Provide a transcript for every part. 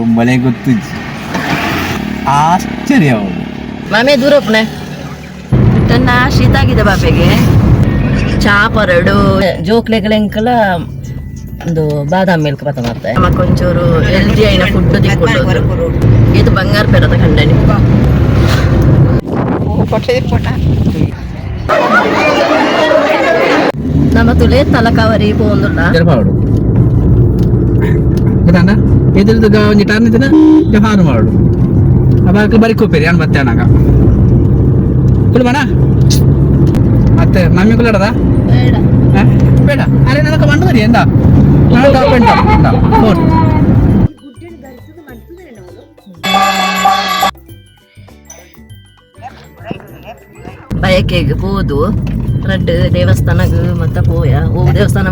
ಒಮ್ಮಲೆ ಗೊತ್ತಿಜ್ಜಿ ಆಶ್ಚರ್ಯ ಅವಳು ಮಾಮೆ ದೂರಪ್ಪನೆ ತನ್ನ ಶೀತ ಆಗಿದೆ ಬಾಬೆಗೆ ಚಾ ಪರಡು. ಜೋಕ್ಲೆಗಳೆಂಕಲ ಒಂದು ಬಾದಾಮ್ ಮಿಲ್ಕ್ ಪತ ಮತ್ತೆ ನಮಕ್ ಒಂಚೂರು ಹೆಲ್ದಿ ಐನ ಫುಡ್ ತಿಕ್ಕೊಂಡು ಇದು ಬಂಗಾರ ಪೆರದ ಕಂಡನಿ ನಮ್ಮ ತುಳೆ ತಲಕಾವರಿ ಪೋಂದುಲ್ಲ ಎದುರ್ದು ಒಂಜಿ ಟರ್ನ್ ಇದ್ದಿನ ಮಾಡು ಅವಾಗ ಬರೀ ಕೂಪೇರಿ ಅನ್ ಮತ್ತೆ ಅನ್ನಾಗ ಕುಲ್ಮಣ ಮತ್ತೆ ಮಮ್ಮಿ ಕುಲ್ಲಡದ ಬೇಡ. ಅರೆ ನನಗೆ ಮಂಡು ಬರಿ ಎಂದ? ನಾನು ಬಯಕೆಗೆ ಹೋದು. ರಡ್ ದೇವಸ್ಥಾನಗ ಮತ್ತೆ ಪೋಯ ಓ ದೇವಸ್ಥಾನ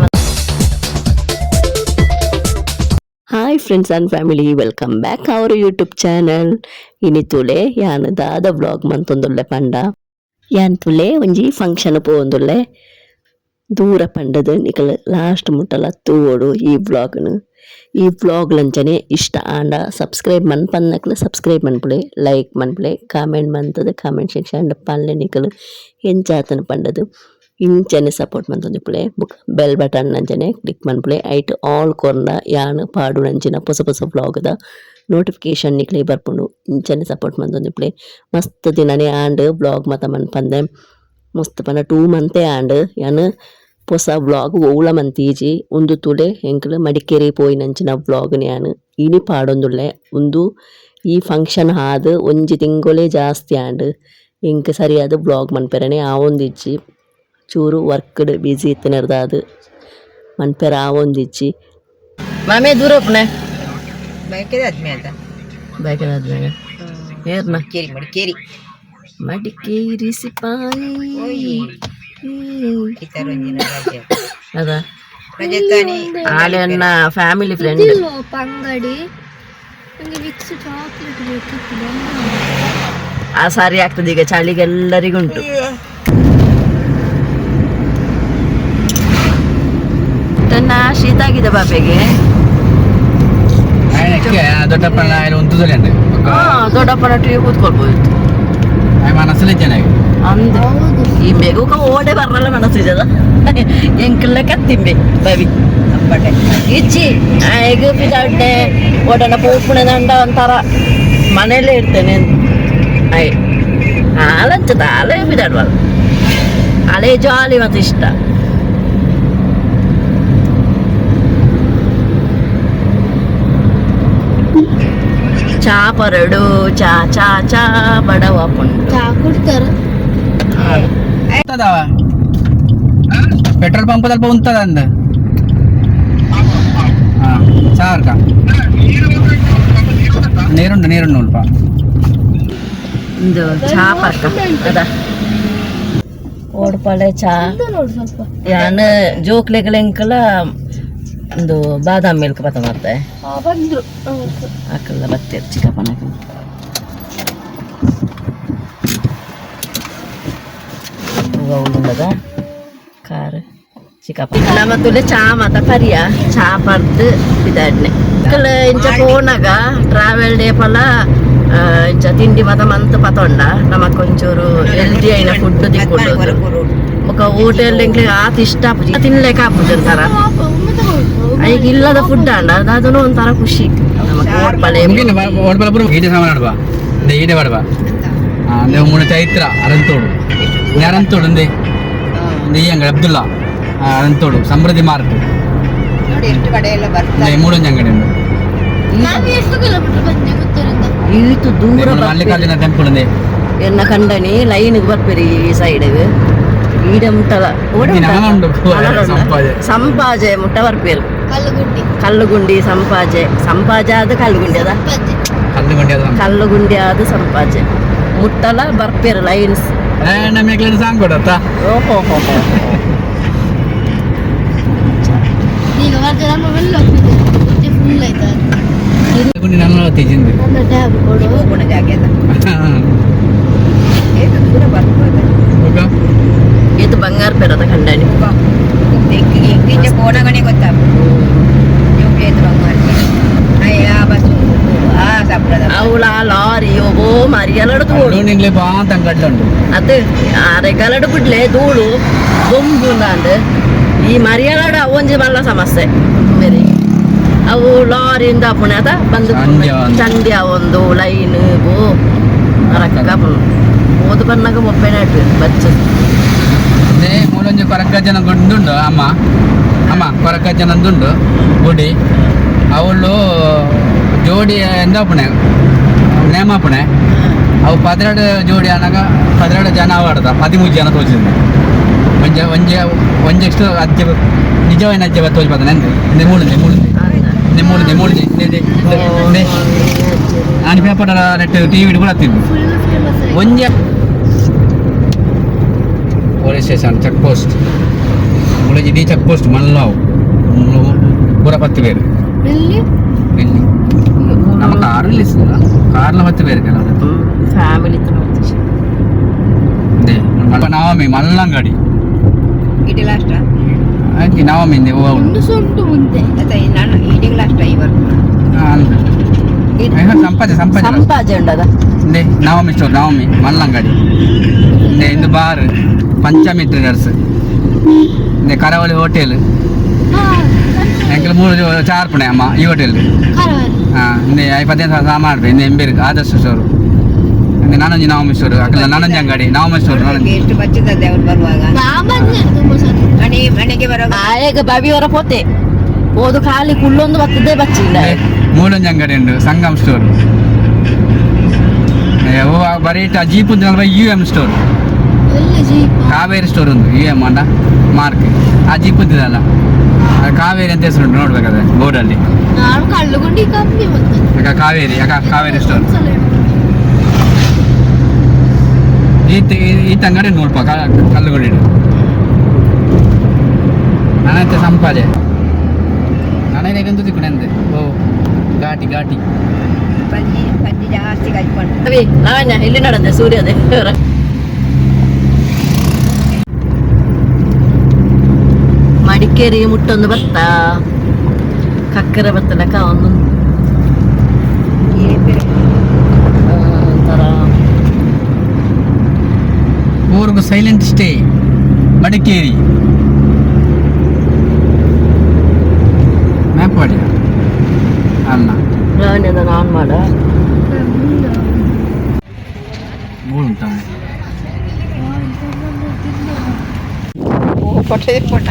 hi friends and family welcome back our YouTube channel ಇನಿತುಲೆ ಯಾನ್ ದಾದ ವ್ಲಾಗ್ ಮಂತೊಂದುಲ್ಲೆ ಪಂಡ ಯಾನ್ ತುಲೆ ಒಂಜಿ ಫಂಕ್ಷನ್ ಪೋಂದುಲ್ಲೆ ದೂರ ಪಂಡದು ನಿಕಲ್ ಲಾಸ್ಟ್ ಮುಟ್ಟಲ ತೂವೋಡು ಈ ವ್ಲಾಗ್ನು ಈ ವ್ಲಾಗ್ ಲಂಚನೆ ಇಷ್ಟ ಆಂಡ ಸಬ್ಸ್ಕ್ರೈಬ್ ಮನ್ಪನ್ನಕ್ಲು ಸಬ್ಸ್ಕ್ರೈಬ್ ಮನ್ಪುಳೆ ಲೈಕ್ ಮನ್ಪುಳೆ ಕಾಮೆಂಟ್ ಮಂತದ ಕಾಮೆಂಟ್ ಸೆಕ್ಷನ್ ಪನ್ಲೆ ನಿಕಲು ಎಂಚಾತನ ಪಂಡದು ಇಂಚನೆ ಸಪೋರ್ಟ್ ಮಂತೊಂದಿಪ್ಪುಳೆ ಬುಕ್ ಬೆಲ್ ಬಟನ್ ನಂಚನೆ ಕ್ಲಿಕ್ ಮನ್ಪುಳೆ ಐಟ್ ಆಲ್ ಕೊರ್ನ ಯಾನ್ ಪಾಡು ನಂಚಿನ ಪೊಸ ಪೊಸ ವ್ಲಾಗ್ದ ನೋಟಿಫಿಕೇಶನ್ ನಿಕ್ಲೆ ಬರ್ಪುಂಡು ಇಂಚನೆ ಸಪೋರ್ಟ್ ಮಂತೊಂದಿಪ್ಪುಳೆ ಮಸ್ತ್ ದಿನನೆ ಆಂಡ್ ಬ್ಲಾಗ್ ಮತ ಮನ್ಪಂದೆ ಮಸ್ತ್ ಪಂಡ ಟೂ ಮಂತೆ ಆಂಡ್ ಯಾನ್ ಹೊಸ ವ್ಲಾಗ್ ಓಳ ಮಂತೀಜಿ ಉಂದು ತುಲೆ ಎಂಕಲು ಮಡಿಕೇರಿ ಪೋಯಿನಂಚಿನ ವ್ಲಾಗ್ ಯಾನ್ ಇನಿ ಪಾಡೊಂದುಲ್ಲೆ, ಉಂದು ಈ ಫಂಕ್ಷನ್ ಆದ್ ಒಂಜಿ ತಿಂಗೊಲೆ ಜಾಸ್ತಿ ಆಂಡ್ ಎಂಕ್ ಸರಿಯಾದ ವ್ಲಾಗ್ ಮನ್ಪೆರನೆ ಆ ಒಂದಿಜ್ಜಿ ಚೂರು ವರ್ಕ್ಡ್ ಬಿಸಿ ಇತ್ತಿನರ್ದಾದ್ ಮನ್ಪೆರ ಆ ಒಂದಿಜ್ಜಿ ಮಾಮೆ ಬಯಕೆದ ಆದ್ಮೇಲೆ ಬೇಕಾದ್ಮೇಲೆ ಏರ್ನ? ಕೇರಿ ಮಡಿಕೇರಿ. ಮಡಿಕೇರಿ ಸಿಪಾಯಿ. ಈ ಒಂದಿನ ರಜೆ. ಅದ? ರಜತಾನಿ. ಆಳೆನ್ನ ಫ್ಯಾಮಿಲಿ ಫ್ರೆಂಡ್ ಪಂಗಡಿ. ನಂಗೆ ವಿಕ್ಸ್ ಚಾಕ್ಲೇಟ್ ಬೇಕಿತ್ತು. ಆ ಸಾರಿ ಆಗ್ತದೆ ಈಗ ಚಳಿಗೆಲ್ಲರಿಗುಂಟು ತನ್ನ ಶೀತ ಆಗಿದೆ ಬಾಬೆಗೆ ದೊಡ್ಡಪ್ಪನ ಅಂದೆ ಹಾ ದೊಡ್ಡಪ್ಪನ ಟಿವಿ ಕೂತ್ಕೊಳ್ಬೋದು. ಮನಸ್ಸಲ್ಲಿ ಚೆನ್ನಾಗಿ ಅಂದ್. ಈ ಬೆಗುಕ ಓಡೆ ಬರಲ್ಲ ಮನಸ್ಸಿದದ ಎಂಕಲ್ಲ ಕತ್ತಿಂಬೆ ಬವಿ ಇಚ್ಚಿ ಎಗುಪಿ ಪಿದಾಡ್ಡೆ ಒಡನ ಪೂಪುಣೆ ದಂಡ ಒಂಥರ ಮನೆಯಲ್ಲೇ ಇರ್ತೇನೆ ಆಯ್ ಹಾಲಂಚದ ಹಾಲೇ ಪಿದಾಡ್ವಲ್ಲ ಹಳೆ ಜಾಲಿ ಮತ್ತೆ ಇಷ್ಟ. ಚಾ ಪರಡು ಚಾ ಚಾ ಚಾ ಬಡವ ಚಾ ಕುಡ್ತಾರ ಪೆಟ್ರೋಲ್ ಪಂಪ್ ಸ್ವಲ್ಪ ಉಂಟದ ಅಂದ ಸಾರ್ಕ ನೀರುಂಡು ನೀರುಂಡು ಸ್ವಲ್ಪ ಇದು ಚಾ ಪಾರ್ಕ ಅದ ಓಡ್ಪಾಳೆ ಚಾ ಯಾನ ಜೋಕ್ಲೆಗಳೆಂಕಲ ಒಂದು ಬಾದಾಮಿ ಮಿಲ್ಕ್ ಬತ್ತ ಮತ್ತೆ ಬಂದ್ರು. ಹಾಕಲ್ಲ ಬತ್ತೆ ಚಿಕ್ಕಪ್ಪನ ಉಳ್ಳದ ಕಾರ್ ಚಿಕ್ಕಪ್ಪ. ನಮ್ಮ ಚಾ ಮಾತ ಪರಿಯ ಚಾ ಪರ್ದು ಇದಾಡ್ನೆ ಇಂಚ ಪೋನಾಗ ಟ್ರಾವೆಲ್ ಡೇ ಪಲ ಇಂಚ ತಿಂಡಿ ಮಾತ ಮಂತ್ ಪತೊಂಡ ನಮಕ್ ಒಂಚೂರು ಹೆಲ್ದಿ ಐನ ಫುಡ್ ತಿಕ್ಕೊಂಡು ಮುಖ ಹೋಟೆಲ್ ಹೋಟೆಲ್ ಆತ ಇಷ್ಟ ತಿನ್ಲೇಕ ಆಪುಜಿ ಒಂಥರ ಒಮ್ಮೆ ತಗೊಳ್ತು ಈಗ ಇಲ್ಲದ ಫುಡ್ ಅಂಡ ಅದನ್ನು ಒಂಥರ ಖುಷಿ ನಮಕ್ ಓಡ್ಪಳೆ ಓಡ್ಬಲಪುರ ಈಡೆ ಸಾಮಾನು ಆಡ್ಬಾ ಇಂದ ಈಡೆ ಬಾಡ್ಬಾ ನೀವು ಮೂಣ ಚೈತ್ರ ಅರಂತೋಡು ಇಂದ ಅರಂತೋಡು ಇಂದೆ ಇಂದ ಈ ಅಂಗಡಿ ಅಬ್ದುಲ್ಲಾ ಆ, ಅರಂತೋಡು ಸಮೃದ್ಧಿ ಮಾರ್ಕ್ ನೋಡಿ ಎಷ್ಟು ಕಡೆ ಎಲ್ಲ ಇಂದ ಬರ್ತಾರೆ ಈ ಮೂಡೊಂಜಿ ಅಂಗಡಿ ಉಂಡು ನಾನು ಎಷ್ಟು ಕಿಲೋಮೀಟರ್ ಬಂದೆ ಗೊತ್ತಿರಿಂದ ಈತು ದೂರ ಮೂಡು ಮಲ್ಲಿಕಾರ್ಜುನ ಟೆಂಪಲ್ ఉంది ಎನ್ನ ಕಂಡನಿ ಲೈನ್ ಬರ್ಪೇರಿ ಈ ಸೈಡ್ ಈಡ ಮುಟ್ಟಲ ಓಡ ಇಂದಿನ ಮುಟ್ಟ? ಹಣ ಉಂಡು ಹಣ ಉಂಡ? ಸಂಪಾಜೆ ಸಂಪಾಜೆ ಮುಟ್ಟ ಬರ್ಪೇರು ಕಲ್ಲುಗುಂಡಿ. ಕಲ್ಲುಗುಂಡಿ ಸಂಪಾಜೆ. ಸಂಪಾಜೆ ಆದ ಕಲ್ಲುಗುಂಡಿ ಅದ? ಕಲ್ಲು ಕಲ್ಲುಗುಂಡಿ ಅದು ಕಲ್ಲುಗುಂಡಿ ಆದ ಸಂಪಾಜೆ. ಮುಟ್ಟಲ ಬರ್ಪೇರು ಲೈನ್ಸ್. ಏ ನಮಗೆ ಸಾಂಗ್ ಕೊಡತ್ತಾ? ಓಹೋ ಹೋ ಹೋ. ಇದು ಬಂಗಾರ ಪೇರದ ಕಂಡನಿ ಎಂಕಿಂಚ ಪೋಣಗಣೆ ಗೊತ್ತಾಗ ನೀವು ಬೇದ್ರು ಮಾಡ್ತೀನಿ ಅಯ್ಯ ಬಸ್ಸು ಮರಿಯಲಡು ತೂಳು ನಿಂಗ್ಲೆ ಬಾ ತಂಗಡ್ಲುಂಡು ಅದು ಅರೆಗಲಡು ಬಿಡ್ಲೆ ಧೂಳು ಬೊಂಬು ನಾಂದು ಈ ಮರಿಯಲಡ ಒಂಜಿ ಮಲ್ಲ ಸಮಸ್ಯೆ ಮೇರೆ ಅವು ಲಾರಿಯಿಂದ ಪುಣೆ ಅದ ಬಂದು ಸಂಧ್ಯಾ ಒಂದು. ಚಂದ್ಯ ಒಂದು ಲೈನ್ ಬೋ ಅರಕ್ಕ ಓದು ಬನ್ನಾಗ ಮೊಪ್ಪೆ ನೆಟ್ಟು ಬಚ್ಚ ಅದೇ ಮೂಲೊಂಜಿ ಕೊರಕ ಜನ ಗುಂಡುಂಡು ಅಮ್ಮ ಅಮ್ಮ ಕೊರಕ ಜನ ದುಂಡು ಗುಡಿ ಅವಳು ಜೋಡಿ ಎಂದಾಪುಣೆ ನೇಮಾಪುಣೆ ಅವು ಪದಿನೆರಡು ಜೋಡಿ ಅನ್ನಾಗ ಪದಿನೆರಡು ಜನ ಆವಾಡ್ದ ಹದಿಮೂರು ಜನ ತೋಚಿದ್ದೆ ಒಂಜ ಒಂಜೆ ಒಂಜೆಷ್ಟು ಅಜ್ಜೆ ನಿಜವಾದ ಅಜ್ಜೆ ತೋಚ್ಬಾರ್ದು ನಂದು ಇಂದೆ ಮೂಳಿದೆ ಮೂಳಿದೆ ಇಂದೆ ಮೂಳಿದೆ ಮೂಳಿದೆ ನಾನು ಪೇಪರ್ ನೆಟ್ ಟಿ ವಿ ಕೂಡ ತಿಂದು full famous ಒಂಜೆ police station check post college D check post மல்லாவ் பூரா பத்து பேர் వెళ్ళి நம்ம காரில் ఇస్తుందా కార్ల పత్తి పేరు కదా ఫ్యామిలీతో వచ్చేసి అదే మళ్ళీ నవమి మల్లంగడి ఇటు లాస్ట్ అది నవమి ఇంది ఓ ముందు సొంటు ముందే అదే నాన్న ఇటు లాస్ట్ అయ్యి వరకు సంపాజ సంపాజ సంపాజ ఉండదా ఇందే నవమి స్టోర్ నవమి మల్లంగడి ఇందే ఇందు బార్ పంచామిత్రి నర్సు ಹೋಟೆಲ್ ಹಾ ಎಂಕಲ್ ಮೂರು ಚಾರ್ ಪುಣೆ ಅಮ್ಮ ಈ ಹೋಟೆಲ್ ಕರವರಿ ಹಾಂ ಇಂದೆ ಐಪತ್ತೈದು ಸಾವಿರ ಸಾಮಾನು ಇಂದೆ ಎಂಬೇರು ಆದರ್ಶ ಸ್ಟೋರು ಇಂದೆ ನಾನೊಂಜಿ ನವಮಿ ಸ್ಟೋರು ಅಕ್ಕಲ್ಲ ನಾನೊಂಜಿ ಅಂಗಡಿ ನವಮಿ ಸ್ಟೋರ್ ನಾನೊಂಜಿ ಎಷ್ಟು ಬಚ್ಚಿದ್ದದೆ ಅವ್ರು ಬರುವಾಗ ನಾ ಬಂದೆ ತುಂಬ ಸರಿ ಮನೆ ಮನೆಗೆ ಬರುವಾಗ ಆಯಗ ಬಾವಿಯವರ ಪೋತೆ ಓದು ಖಾಲಿ ಕುಳ್ಳೊಂದು ಬರ್ತದೆ ಬಚ್ಚಿಲ್ಲ ಮೂಲೊಂಜಿ ಅಂಗಡಿ ಉಂಡು ಸಂಗಮ್ ಸ್ಟೋರ್ ಬರೀ ಜೀಪ್ ಯು ಎಮ್ ಸ್ಟೋರ್ ಎಲ್ಲಿ ಜೀಪ Kaveri store ಒಂದು ಈ ಎಂ ಅಂಡ ಮಾರ್ಕ್ ಆ ಜೀಪ್ ಇದ್ದಲ್ಲ ಕಾವೇರಿ ಅಂತ ಹೆಸರು ನೋಡ್ಬೇಕಾದ್ರೆ ಬೋರ್ಡ್ ಅಲ್ಲಿ. ಕಾವೇರಿ ಯಾಕ ಕಾವೇರಿ ಸ್ಟೋರ್ ಈತ ಈತ ಅಂಗಡಿ ನೋಡ್ಪ ಕಲ್ಲುಗಳಿಡು ನಾನಂತೆ ಸಂಪಾದೆ. ನನಗೆ ಗಂತು ತಿಕ್ಕಣೆ ಅಂದೆ? ಓ ಘಾಟಿ ಘಾಟಿ. ಜಾಸ್ತಿ ಕಚ್ಕೊಂಡು ಅವಿ ಇಲ್ಲಿ ನಡೆದೆ ಸೂರ್ಯದೇ ಮಡಿಕೇರಿ ಮುಟ್ಟೊಂದು ಭತ್ತ ಕಕ್ಕರೆ ಭತ್ತ ಲೆಕ್ಕ ಒಂದು ಏಪಿರಿ ಆ, ಒಂಥರ ಊರ್ಗು ಸೈಲೆಂಟ್ ಸ್ಟೇ ಮಡಿಕೇರಿ ಮ್ಯಾಪ್ ಮಾಡಿ ಅಲ್ಲ ಲಾವಣ್ಯದ ಆನ್ ಮಾಡ ಉಂಟಾ ಕೊಟ್ಟೆ ಕೊಟ್ಟ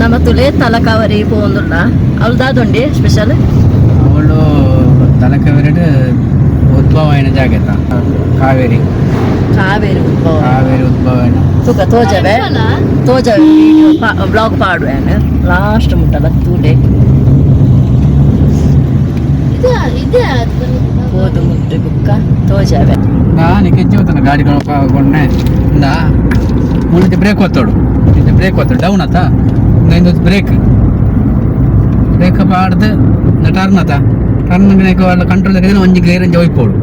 ನಮ್ಮ ತುಲೆ ತಲಕಾವರಿ ಪೋಂದುಲ್ಲ ಅವಳದಾದೊಂಡಿ ಸ್ಪೆಷಲ್ ಅವಳು ತಲಕಾವೇರಿ ಉದ್ಭವ ಜಾಗೇತ ಕಾವೇರಿ కావేరి ఉద్భవం కావేరి ఉద్భవం తూక తోజవే తోజవే వీడియో బ్లాగ్ పాడువాను లాస్ట్ ముట్టద టూ డే పోదు ముట్టు బుక్క తోజవే నీకు ఎచ్చిపోతున్నా గాడి కొనుక్కోకుండా ఇందా ముందు బ్రేక్ వస్తాడు ఇది బ్రేక్ వస్తాడు డౌన్ అత్త ఇందా బ్రేక్ బ్రేక్ పాడితే టర్న్ అత్త టర్న్ నీకు వాళ్ళ కంట్రోల్ దగ్గర మంచి గేర్ అని చెప్పిపోడు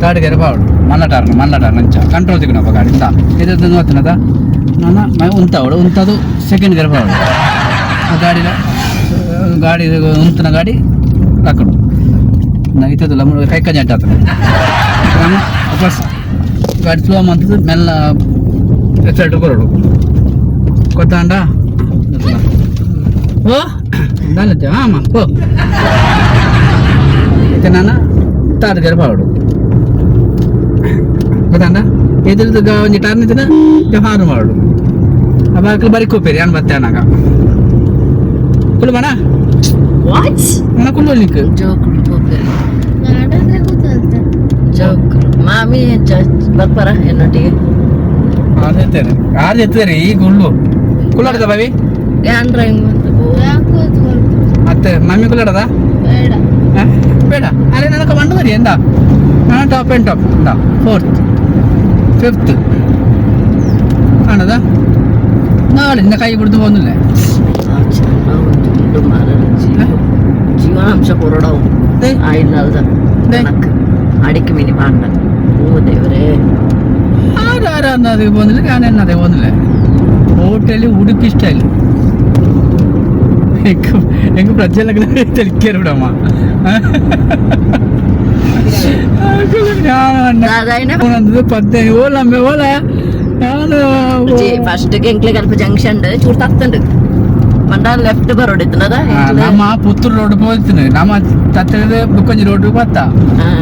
థర్డ్ గేర్ పాడు ಮಲ್ಲ ಟರ್ನ್ ಮಲ್ಲ ಟರ್ನ್ ಅಂಚ ಕಂಟ್ರೋಲ್ ದಿಕ್ಕನಪ್ಪ ಗಾಡಿ ಇಂದ ಇದು ನೋಡ್ತಾನದ ನಾನು ಮ ಉಂತಾವಡು ಉಂತದು ಸೆಕೆಂಡ್ ಗೇರ್ ಪಾಡು ಆ ಗಾಡಿಲ ಗಾಡಿ ಉಂತನ ಗಾಡಿ ಹಾಕಡು ಇತ್ತದಲ್ಲ ಕೈ ಕಜ್ಜಿ ಅಂಟ ಆತನ ನಾನು ವಾಪಸ್ ಗಾಡಿ ಸ್ಲೋ ಮಾಡ್ತದೆ ಮೆಲ್ಲ ಸೈಡ್ ಕೊರಡು ಗೊತ್ತಾಂಡ ಓ దాని ఆమా పో అయితే నాన్న తాత ಗೊತ್ತಾನ ಎದುರ್ದು ಒಂಜಿ ಟರ್ನ್ ಇದ್ದಿನ ಹಾರ್ನ್ ಮಾಡು ಅವಾಗ ಬರಿ ಕೂಪೇರಿ ಅನ್ ಬತ್ತೆ ಅನ್ನಾಗ ಕುಲ್ಬಣ ಅಣ್ಣ ಕುಲ್ಲೋಲಿಕ್ಕೆ ಮಾಮಿ ಬರ್ತಾರ ಎನ್ನೊಟ್ಟಿಗೆ ಆದೇತೇನೆ ಆದೇತೇರಿ ಈ ಗುಳ್ಳು ಕುಲ್ಲಾಡದ ಬಾವಿ? ಯಾನ್ ಡ್ರಾಯಿಂಗ್ ಮತ್ತೆ ಮಾಮಿ ಕುಲ್ಲಾಡದ ಬೇಡ. ಬೇಡ. ಅರೆ ನನಗೆ ಬಂಡ ಬರಿ ಎಂದ ನಾನು ಟಾಪ್ ಆ್ಯಂಡ್ ಟಾಪ್ ಇಂದ ಫೋರ್ತ್ ഫിഫ്ത്ത് ആണതാ? നാളെ എന്റെ കൈ കൊടുത്ത് പോകുന്നില്ലേ? ജീവാംശ അടിക്ക് ആരാരാന്ന് അതേ പോകുന്നില്ല? ഞാൻ എന്നെ അതേ പോകുന്നില്ല? ഹോട്ടലിൽ ഉടുപ്പ് ഇഷ്ടമല്ല എനിക്ക് എനിക്ക് പ്രജലഗ്നം పద్దెనిమిది ఓళ్ళు అమ్మే ఓలా ఫస్ట్ ఎంకలే కడప జంక్షన్ చూడతాస్తుంది మన లెఫ్ట్ రోడ్ ఎత్తున్నదా? మా పుత్తూరు రోడ్డు పోతున్నాయి నమ్మ తత్తలేదు కొంచెం రోడ్డు. పత్త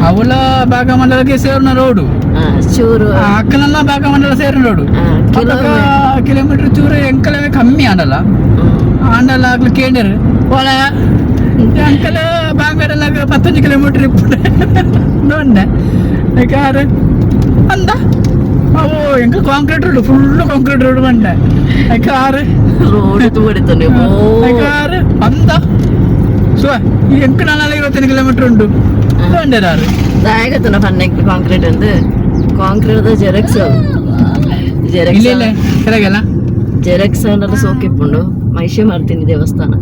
అవుల భాగమండలకి సేరున్న రోడ్డు. ಚೂರು ಅಕ್ಕನಲ್ಲ ಭಾಗಮಂಡಲ ಸೇರಿ ರೋಡು ಕಿಲೋಮೀಟರ್ ಚೂರು ಎಂಕಲ ಕಮ್ಮಿ ಆಂಡಲ ಆಂಡಲ ಆಗ್ಲಿ ಕೇಂದ್ರ ಒಳ ಅಂಕಲ್ ಬಾಂಗಡೆಲ್ಲ ಪತ್ತೊಂದು ಕಿಲೋಮೀಟರ್ ಇಪ್ಪುಡೆ ನೋಡ್ದೆ. ಯಾರು? ಅಂದ? ಅವು ಎಂಕ concrete road full concrete road ಬಂದೆ. ನೀವು. ಯಾರು? ಅಂದ? ಸೊ ಈ ಎಂಕ ನಾಳೆ ಕಿಲೋಮೀಟರ್ ಕಿಲೋಮೀಟರ್ ಉಂಟು. ಬಂಡೆ ಯಾರು? ದಾಯಗತ್ತನ ಫನ್ನೆಕ್ ಕಾಂಕ್ರೀಟ್ ಅಂದು. ಕಾಂಕ್ರೀಟ್ ಜೆರಾಕ್ಸ್ ಇಲ್ಲ ಜೆರಾಕ್ಸ್ ಇಲ್ಲ ಕೆಳಗೆಲ್ಲ? ಜೆರಾಕ್ಸ್ ಅನ್ನೋದು ಸೋಕಿಪ್ಪುಂಡು. ಮೈಸೂರು ಮಾಡ್ತೀನಿ ದೇವಸ್ಥಾನ.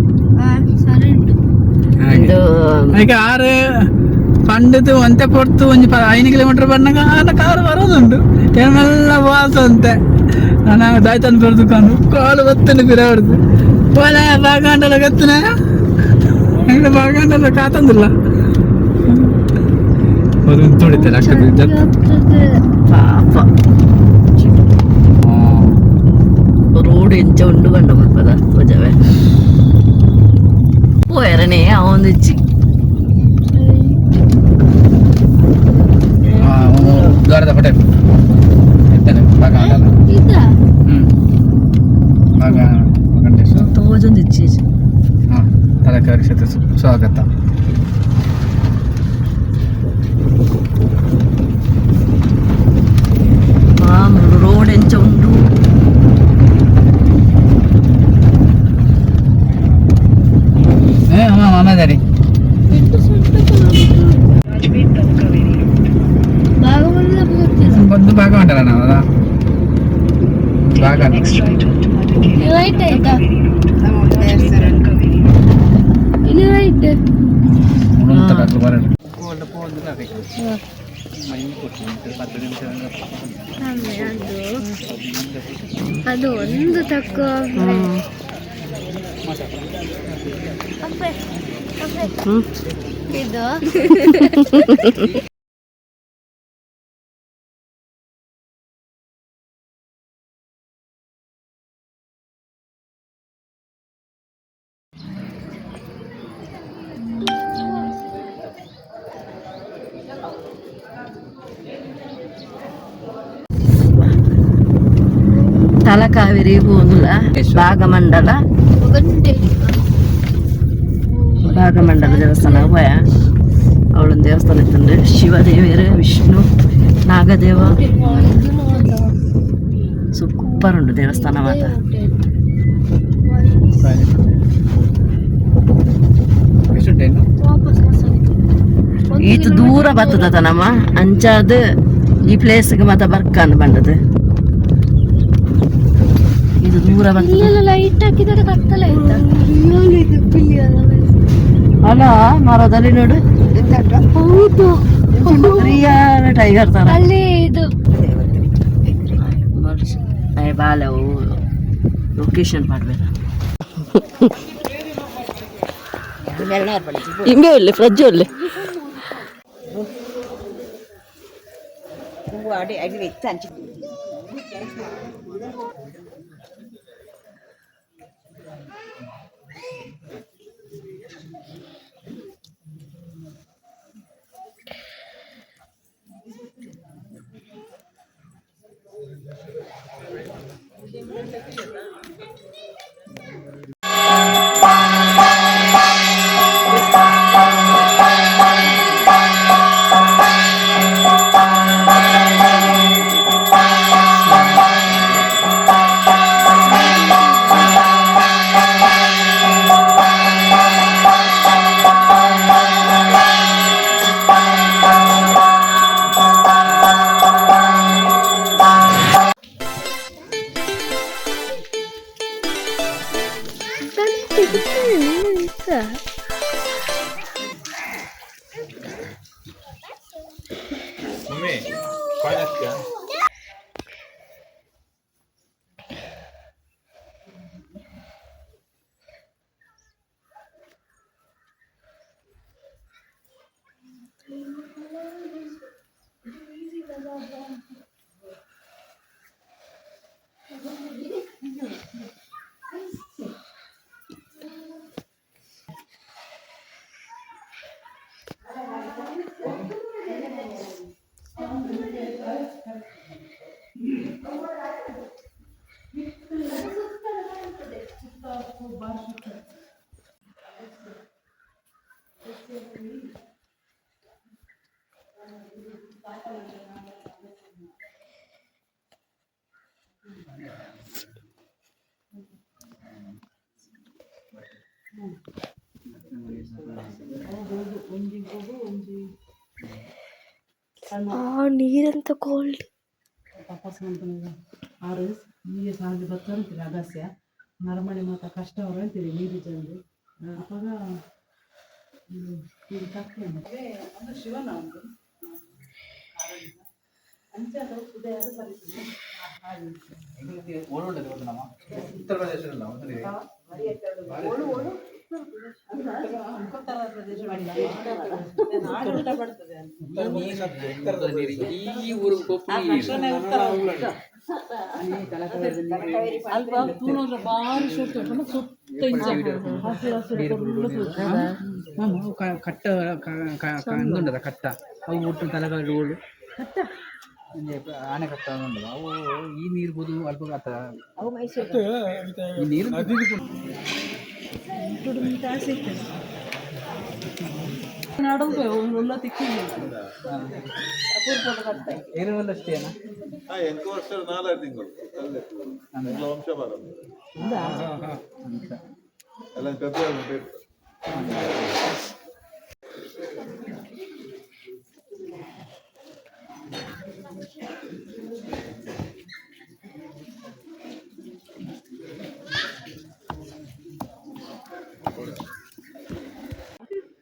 అయితే ఆరు పండుతూ వంత పొడుతూ కొంచెం ఐదు కిలోమీటర్ పడినాక అన్న కారు వరదుండు తిరుమల వాస అంతే నా దైతాన్ని పెడుతున్నాను కాలు వస్తుంది పిరవడదు పోలే బాగాండలో కత్తునా ఇంకా బాగాండలో కాతందులా వదులుతోడితే లక్ష ರೋಡ್ రోడ్ ಉಂಡು ఉండు కండ పదార్థ போயிடனே அவன் வந்துச்சு ದ್ವಾರದ ಪಟೆ ಎತ್ತನೆ ಪಾಕ ಪಾಕ ತೋಜೊಂದು ಇಚ್ಛೆ ಹಾಂ ತಲಕಾರಿ ಸತ ಸ್ವಾಗತ ನಮ್ಮ ದೇವಸ್ಥಾನ ಇಲ್ಲಿ ರೈಟ್ ಬರೋದು ಅದು ಅದು ಒಂದು ತಕ್ಕೋ ಹ್ಮ್ ಇದು ತಲಕಾವೇರಿ ಹೋಗುಲ್ಲ ಭಾಗಮಂಡಲ ಗಂಟೆ ಭಾಗಮಂಡಲ ದೇವಸ್ಥಾನ ಅವಳೊಂದು ದೇವಸ್ಥಾನ ಇತ್ತಂದ್ರೆ ಶಿವದೇವಿಯರು ವಿಷ್ಣು ನಾಗದೇವ. ಸೂಪರ್ ಉಂಟು ದೇವಸ್ಥಾನ ಮಾತ್ರ. ಈತ ದೂರ ಬರ್ತದ ನಮ್ಮ. ಅಂಚಾದ ಈ ಪ್ಲೇಸ್ಗೆ ಮಾತ ಬರ್ಕಂದ್ ಬಂದದ ಇದು ದೂರ ಬಂದ ಲೈಟ್ ಹಾಕಿದರೆ ಕತ್ತಲ ಆಯ್ತಾ? ಅಲ್ಲ ಮರದಲ್ಲಿ ನೋಡು ಹೌದು ರಿಯಲ್ ಟೈಗರ್ ಅಲ್ಲಿ ಇದು ಬಾಲ ಲೊಕೇಶನ್ ಮಾಡಬೇಡ ಒಳ್ಳೆ ಫ್ರಿಜ್ ಒಳ್ಳೆ ಅಡಿ ಅಡಿ ಇತ್ತು నీరెంత కోల్డ్ ಆರು ನೀರು ಸಾಗಿ ಬರ್ತಾರಂತೀರಿ ಅಗಸ್ಯ ನರಮಣಿ ಮಾತ ಕಷ್ಟ ಅವ್ರು ಅಂತೀರಿ ನೀರು ಜಂದು ಅವಾಗ ಇದು ತಪ್ಪೆ ಅದು ಶಿವನ ಒಂದು ಉತ್ತರ ಪ್ರದೇಶ ಈ ಊರು ಅಲ್ಪ ತೂನೂರ ಬಾರಿ ಸುತ್ತ ಸುತ್ತ ಇಂಚ ಹಸಿರು ಹಸಿರು ಫುಲ್ಲು ಸುತ್ತ. ಕಟ್ಟ ಉಂಟದ ಕಟ್ಟ ಅವು ಒಟ್ಟು ತಲೆಗಾಡು ಓಡು ಆನೆ ಕಟ್ಟ ಉಂಟು ಅವು ಈ ನೀರು ಬುದು ಅಲ್ಪ ಕಟ್ಟ ಈ ನೀರು ನಡುವೆ ಒಳ್ಳೆ ತಿಕ್ಕಿಲ್ಲ ಏರುವಲ್ಲ ಅಷ್ಟೇನ ಎಲ್ಲ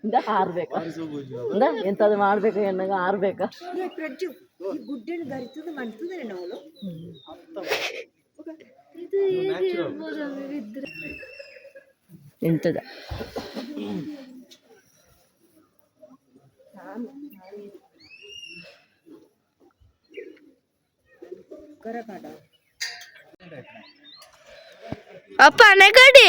ಇಂದ ಹಾರ್ಬೇಕಾ. ಇಂದ ಎಂತದು ಮಾಡ್ಬೇಕು ಎನ್ನಾಗ ಹಾರ್ಬೇಕ? ಪ್ರಜ್ಜು ಈ ಗುಡ್ಡನ್ನು ಗರಿತದ ಮಂಟುದರೆ ನಾವು ಎಂತದ? ಕರಕಾಡ ಅಪ್ಪ ನೆಗಡಿ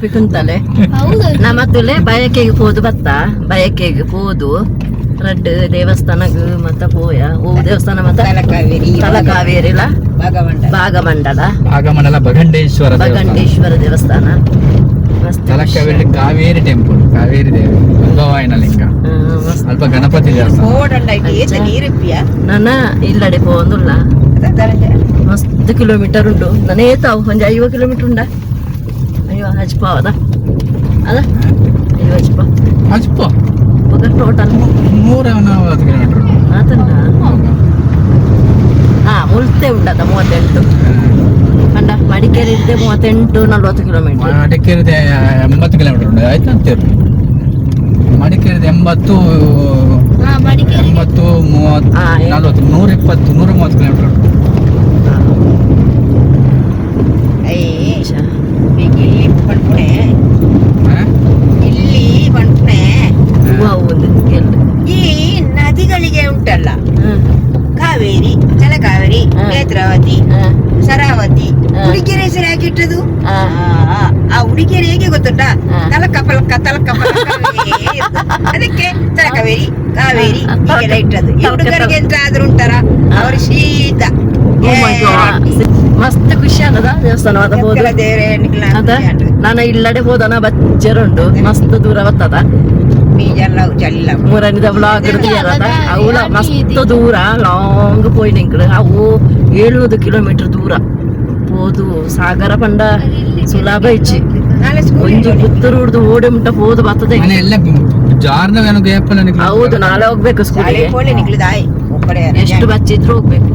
ಪಿಕುಂತಲೆ ಹೌದಾ ನಮ್ಮ ತುಲೆ ಬಯಕೆಗೆ ಪೋದು ಬತ್ತ? ಬಯಕೆಗೆ ಪೋದು. ರಡ್ಡ್ ದೇವಸ್ಥಾನಗ್ ಮತ್ತ ಪೋಯ. ಓ ದೇವಸ್ಥಾನ ಮತ್ತ ತಲಕಾವೇರಿ ಭಾಗಮಂಡಲ. ಭಾಗಮಂಡಲ. ಭಗಂಡೇಶ್ವರ ಭಗಂಡೇಶ್ವರ ದೇವಸ್ಥಾನ. ತಲಕಾವೇರಿ ಕಾವೇರಿ ಟೆಂಪಲ್ ಕಾವೇರಿ ದೇವಿ ಗಂಗವಾಯನ ಲಿಂಗ ಅಲ್ಪ ಗಣಪತಿ ದೇವಸ್ಥಾನ. ನನ್ನ ಇಲ್ಲಡೆ ಪೋಂದುಲ್ಲ ಮಸ್ತ್ ಕಿಲೋಮೀಟರ್ ಉಂಟು. ನನೇ ತಾವು ಒಂಜಿ ಐವ ಕಿಲೋಮೀಟರ್ ಉಂಡ ಅಯ್ಯೋ ಹಚ್ಪ ಅದ. ಅದ? ಅಯ್ಯೋ ಹಚ್ಪ. ಅಜ್ಪ ಟೋಟಲ್ ಮೂರ ನಲವತ್ತು ಕಿಲೋಮೀಟರ್ ಆತಂಡ ಹಾ ಮುಲ್ತೆ ಉಂಡದ ಮೂವತ್ತೆಂಟು. ಕಂಡ ಮಡಿಕೇರಿ ಇದ್ದೆ ಮೂವತ್ತೆಂಟು ನಲ್ವತ್ತು ಕಿಲೋಮೀಟರ್ ಮಡಿಕೇರಿದ ಎಂಬತ್ತು ಕಿಲೋಮೀಟರ್ ಉಂಟು. ಆಯ್ತು ಅಂತೀರು ಮಡಿಕೇರಿದ ಎಂಬತ್ತು ಎಂಬತ್ತು ಮೂವತ್ತು ನಲ್ವತ್ತು ನೂರ ಇಪ್ಪತ್ತು ನೂರ ಮೂವತ್ತು ಕಿಲೋಮೀಟರ್ ಉಂಟು ಈ ನದಿಗಳಿಗೆ ಉಂಟಲ್ಲ? ಕಾವೇರಿ ಜಲಕಾವೇರಿ. ನೇತ್ರಾವತಿ ಸರಾವತಿ ಹಾ. ಹುಡುಗಿಯರ ಹೆಸರು ಹೇಗೆ ಇಟ್ಟದು ಆ ಹುಡುಗಿಯರು ಹೇಗೆ ಗೊತ್ತುಂಟಾ. ತಲಕ ಪಲಕ ತಲಕ ಪಲಕ ಅದಕ್ಕೆ ತರಕಾವೇರಿ ಕಾವೇರಿ ಹೀಗೆಲ್ಲ ಇಟ್ಟದ್ದು ಈ ಹುಡುಗರಿಗೆ ಎಂತ ಆದ್ರೂ ಉಂಟಾರ ಅವರು ಶೀತ Oh. ಮಸ್ತ್ ಖುಷಿ ಅನ್ನದ ನಿಕ್ಲ ಅದ ನಾನು ಇಲ್ಲಡೆ ಹೋದನ ಬಚ್ಚರುಂಡು ಮಸ್ತ್ ದೂರ ಬರ್ತದ ಚಲ್ಲ ಮೂರನೇದ ಬ್ಲಾಗ್ ಅವಳ ಮಸ್ತ್ ದೂರ ಲಾಂಗ್ ಪೋಯಿನಿಂಕ್ಳು ಅವು ಏಳುವುದು ಕಿಲೋಮೀಟರ್ ದೂರ ಹೋದು ಸಾಗರ ಪಂಡ ಸುಲಭ ಇಚ್ಚಿ. ನಾಳೆ ಸ್ಕೂಲ್ ಒಂಜಿ ಪುತ್ತೂರು ಹಿಡ್ದು ಓಡಿ ಮುಟ್ಟ ಹೋದು ಬರ್ತದೆ. ಮನೆ ಎಲ್ಲ ಜಾರ್ನ ಏನೋ ಗ್ಯಾಪಲ್ಲ ಹೌದು ನಾಳೆ ಹೋಗ್ಬೇಕು ಸ್ಕೂಲಿಗೆ ಎಷ್ಟು ಬಚ್ಚಿದ್ರು ಹೋಗ್ಬೇಕು.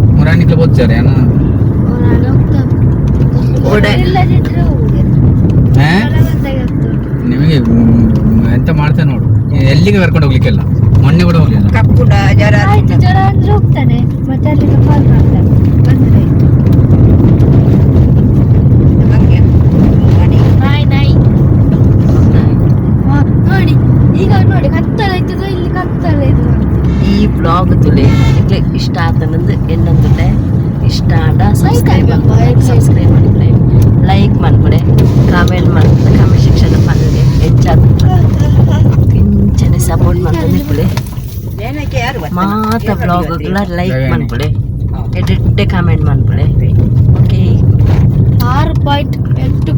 ನಿಮಗೆ ಎಂತ ಮಾಡ್ತೇನೆ ನೋಡು. ಎಲ್ಲಿಗೆ ಕರ್ಕೊಂಡು ಹೋಗ್ಲಿಕ್ಕೆಲ್ಲ? ಮೊನ್ನೆ ಕೂಡ ಹೋಗ್ಲಿಲ್ಲ. ಕಪ್ಪು ಜ್ವರ. ಜ್ವರ ಅಂದ್ರೆ ಹೋಗ್ತಾನೆ. ಮತ್ತೆ ಅಲ್ಲಿಂದ ಕಾಲ್ ಮಾಡ್ತಾನೆ. ಬಂದ್ರೆ ಹಂಗೆ ಮಾಡಿ ನಾಯಿ ನಾಯಿ ಹಾ, ನೋಡಿ ಈಗ ನೋಡಿ ಕತ್ತಲ ಆಯ್ತದ ಇಲ್ಲಿ ಕತ್ತಲ ಇದು ಈ ಬ್ಲಾಗ್ ತುಲೆ ಇಷ್ಟ ಆತನಂದು ಎನ್ನೊಂದುಲೆ ಇಷ್ಟ ಆಡ ಸಬ್ಸ್ಕ್ರೈಬ್ ಸಬ್ಸ್ಕ್ರೈಬ್ ಮಾಡಿದ್ರೆ ಲೈಕ್ ಮಾಡ್ಕೊಳ್ಳಿ. ಕಾಮೆಂಟ್ ಮಾಡ್ಕೊಳ್ಳಿ. ಕಾಮೆಂಟ್ ಶಿಕ್ಷಣ ಮಾಡಿದ್ರೆ ಹೆಚ್ಚಾದ ಕಿಂಚನೆ ಸಪೋರ್ಟ್ ಯಾರು ಬರ್ತಾನೆ? ಮಾತ ಬ್ಲಾಗ್ಗಳ ಲೈಕ್. ಮಾಡ್ಕೊಳ್ಳಿ. ಎಡಿಟ್ಟೆ ಕಾಮೆಂಟ್ ಮಾಡ್ಕೊಳ್ಳಿ. ಓಕೆ ಆರು ಪಾಯಿಂಟ್ ಎಂಟು